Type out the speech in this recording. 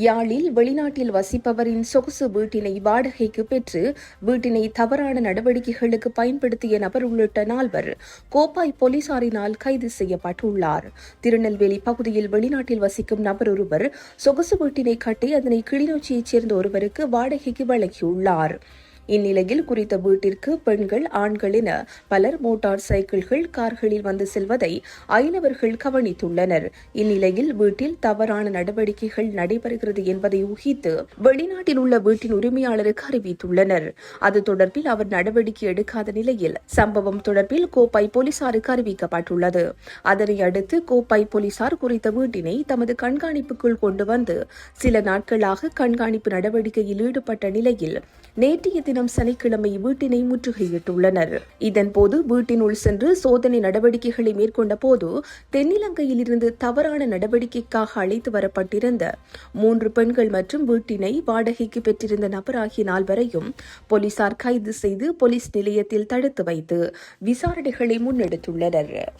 யாழில் வெளிநாட்டில் வசிப்பவரின் சொகுசு வீட்டினை வாடகைக்கு பெற்று வீட்டினை தவறான நடவடிக்கைகளுக்கு பயன்படுத்திய நபர் உள்ளிட்ட நால்வர் கோப்பாய் போலீசாரினால் கைது செய்யப்பட்டுள்ளார். திருநெல்வேலி பகுதியில் வெளிநாட்டில் வசிக்கும் நபர் ஒருவர் சொகுசு வீட்டினை கட்டி அதனை கிளிநொச்சியைச் சேர்ந்த ஒருவருக்கு வாடகைக்கு வழங்கியுள்ளார். இந்நிலையில் குறித்த வீட்டிற்கு பெண்கள் ஆண்கள் என பலர் மோட்டார் சைக்கிள்கள் கார்களில் வந்து செல்வதை ஐநவர்கள் கவனித்துள்ளனர். இந்நிலையில் வீட்டில் தவறான நடவடிக்கைகள் நடைபெறுகிறது என்பதை ஊகித்து வெளிநாட்டில் உள்ள வீட்டின் உரிமையாளருக்கு அறிவித்துள்ளனர். அது தொடர்பில் அவர் நடவடிக்கை எடுக்காத நிலையில் சம்பவம் தொடர்பில் கோப்பை போலீசாருக்கு அறிவிக்கப்பட்டுள்ளது. அதனை அடுத்து கோப்பை போலீசார் குறித்த வீட்டினை தமது கண்காணிப்புக்குள் கொண்டு வந்து சில நாட்களாக கண்காணிப்பு நடவடிக்கையில் ஈடுபட்ட நிலையில் நேற்றைய தினம் சனிக்கிழமை வீட்டினை முற்றுகையிட்டுள்ளனர். இதன்போது வீட்டினுள் சென்று சோதனை நடவடிக்கைகளை மேற்கொண்ட போது தென்னிலங்கையில் இருந்து தவறான நடவடிக்கைக்காக அழைத்து வரப்பட்டிருந்த மூன்று பெண்கள் மற்றும் வீட்டினை வாடகைக்கு பெற்றிருந்த நபர் ஆகிய நால்வரையும் போலீசார் கைது செய்து போலீஸ் நிலையத்தில் தடுத்து வைத்து விசாரணைகளை முன்னெடுத்துள்ளனர்.